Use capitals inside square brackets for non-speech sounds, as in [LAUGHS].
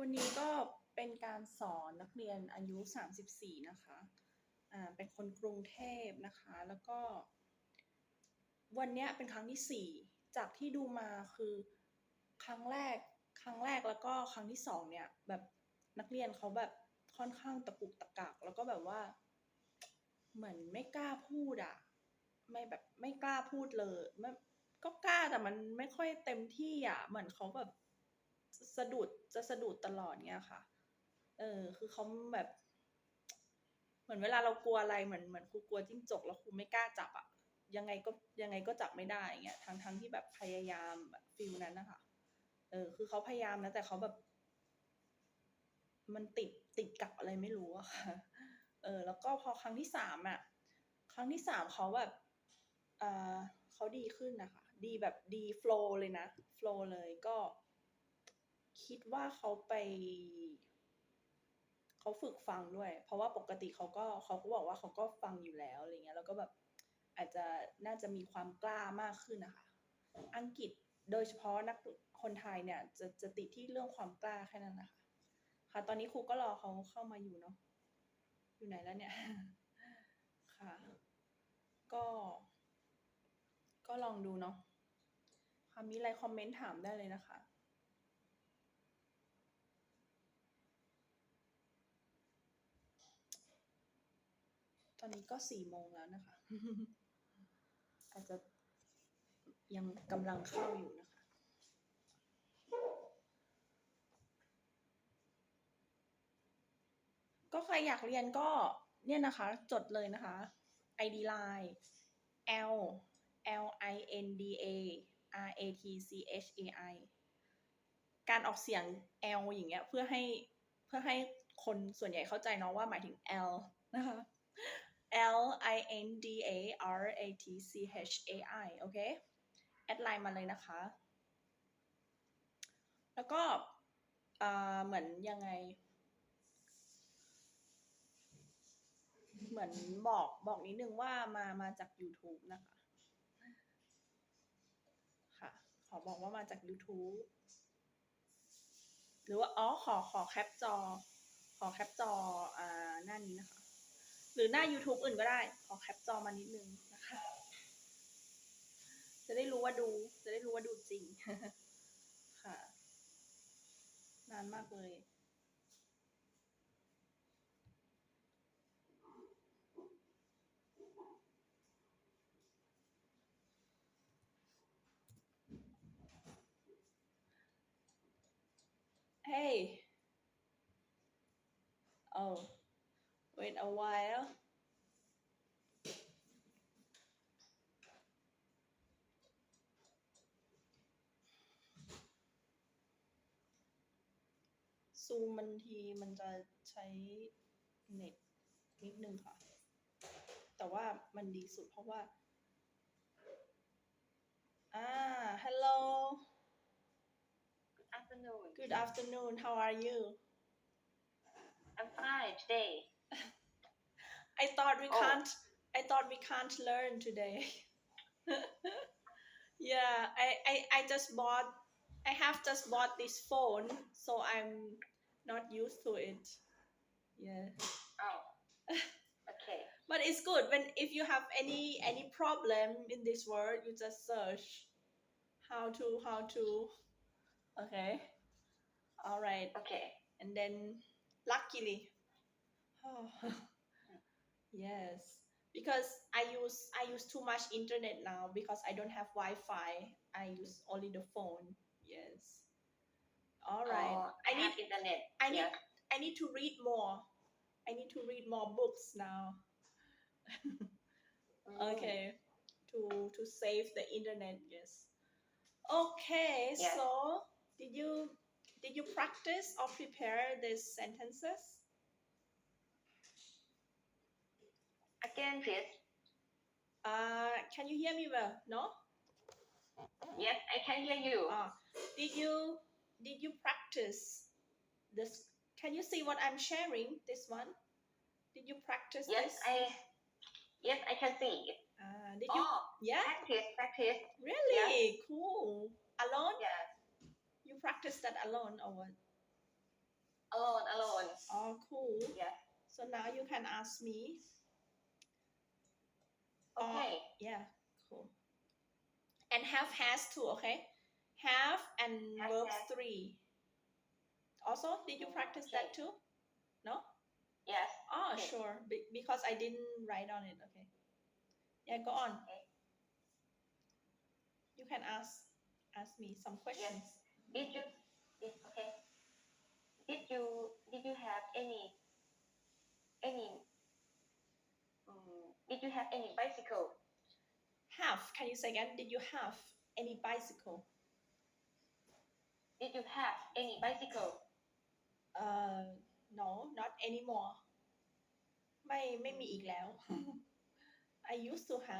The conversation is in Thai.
วันนี้ก็เป็นการสอนนักเรียนอายุ 34 นะคะ อ่า เป็นคนกรุงเทพนะคะ แล้วก็ วันเนี้ยเป็นครั้งที่ 4 จากที่ดูมาคือครั้งแรก ครั้งแรกแล้วก็ครั้งที่ 2 เนี่ย แบบนักเรียนเขาแบบค่อนข้างตะกุกตะกัก แล้วก็แบบว่า เหมือนไม่กล้าพูดอะไม่แบบไม่กล้าพูดเลยไม่ก็กล้าแต่มันไม่ค่อยเต็มที่อะเหมือนเขาแบบ สะดุดจะสะดุดตลอดเงี้ยค่ะ เออ คือเขาแบบ เหมือนเวลาเรากลัวอะไรเหมือนเหมือนครูกลัวจิ้งจกแล้วครูไม่กล้าจับอะยังไงก็ยังไงก็จับไม่ได้เงี้ยทั้งทั้งที่แบบพยายามแบบฟิลนั้นนะคะเออ คือเขาพยายามนะ แต่เขาแบบ มันติดติดกับอะไรไม่รู้อะค่ะ เออ แล้วก็พอครั้งที่สามอะครั้งที่สามเขาแบบเออเขาดีขึ้นนะคะ ดีแบบดีโฟล์เลยนะโฟล์เลยก็ คิดว่าเขาไป เขาฝึกฟังด้วย เพราะว่าปกติเขาก็เขาก็บอกว่าเขาก็ฟังอยู่แล้วอะไรเงี้ยแล้วก็แบบอาจจะน่าจะมีความกล้ามากขึ้นนะคะ อังกฤษโดยเฉพาะนักคนไทยเนี่ย จะจะติดที่เรื่องความกล้าแค่นั้นนะคะค่ะ ตอนนี้ครูก็รอเขาเข้ามาอยู่เนาะอยู่ไหนแล้วเนี่ยค่ะ ก็ ก็ลองดูเนาะค่ะมีอะไรคอมเมนต์ถามได้เลยนะคะ ตอนนี้ก็สี่โมงแล้วนะคะ อาจจะยังกำลังเข้าอยู่นะคะ ก็ใครอยากเรียนก็เนี่ยนะคะ จดเลยนะคะ ID line L L I N D A R A T C H A I การออกเสียง L อย่างเงี้ยเพื่อให้เพื่อให้คนส่วนใหญ่เข้าใจเนาะว่าหมายถึง L นะคะ L I N D A R A T C H A I โอเค แอดไลน์มาเลยนะคะ แล้วก็เหมือนยังไง เหมือนบอกบอกนิดนึงว่ามามาจาก YouTube นะคะ ค่ะ ขอบอกว่ามาจาก YouTube หรือว่า อ๋อ ขอขอแคปจอ ขอแคปจออ่าหน้านี้นะคะ หรือหน้า YouTube อื่นก็ได้ ขอแคปจอมานิดนึงนะคะ จะได้รู้ว่าดู จะได้รู้ว่าดูจริง ค่ะ นานมากเลย Hey. Oh, wait a while. Zoom มันทีมันจะใช้เน็ตนิดนึงค่ะ แต่ว่ามันดีสุดเพราะว่า อ่า hello afternoon. good afternoon how are you I'm fine today. I thought we Oh. can't. I thought we can't learn today. [LAUGHS] yeah, I, I I just bought. I have just bought this phone, so I'm not used to it. Yeah, Oh, okay. [LAUGHS] but it's good when if you have any any problem in this world, you just search how to how to. Okay. All right. Okay. and then luckily oh, [SIGHS] [LAUGHS] yes. Because i use i use too much internet now because i don't have wi-fi. I use only the phone. Yes. All right. Oh, i I need have internet. I need Yes. i need to read more. I need to read more books now. Mm. [LAUGHS] okay. To to save the internet yes. Okay Yeah. so did you did you practice or prepare these sentences Again, please. uh can you hear me well no Yes, I can hear you. uh, did you did you practice this can you see what i'm sharing this one did you practice yes, this I. Yes, I can see. uh, did you Oh, yeah practice, practice. really cool alone Yes. you practice that alone or what alone alone Oh, cool. Yeah. So now you can ask me. Okay oh, yeah, cool. And have has too, okay? Have and Have verbs has. three. Also, did you practice that too? No? yes Oh, Okay. sure. Be- because I didn't write on it. Okay. Yeah, go on. Okay. You can ask ask me some questions. Yes. did you did, okay did you did you have any did you have any bicycle Have. Can you say again? Did you have any bicycle? did you have any bicycle Uh, no, not anymore. ไม่ไม่มีอีกแล้ว [LAUGHS] I used to have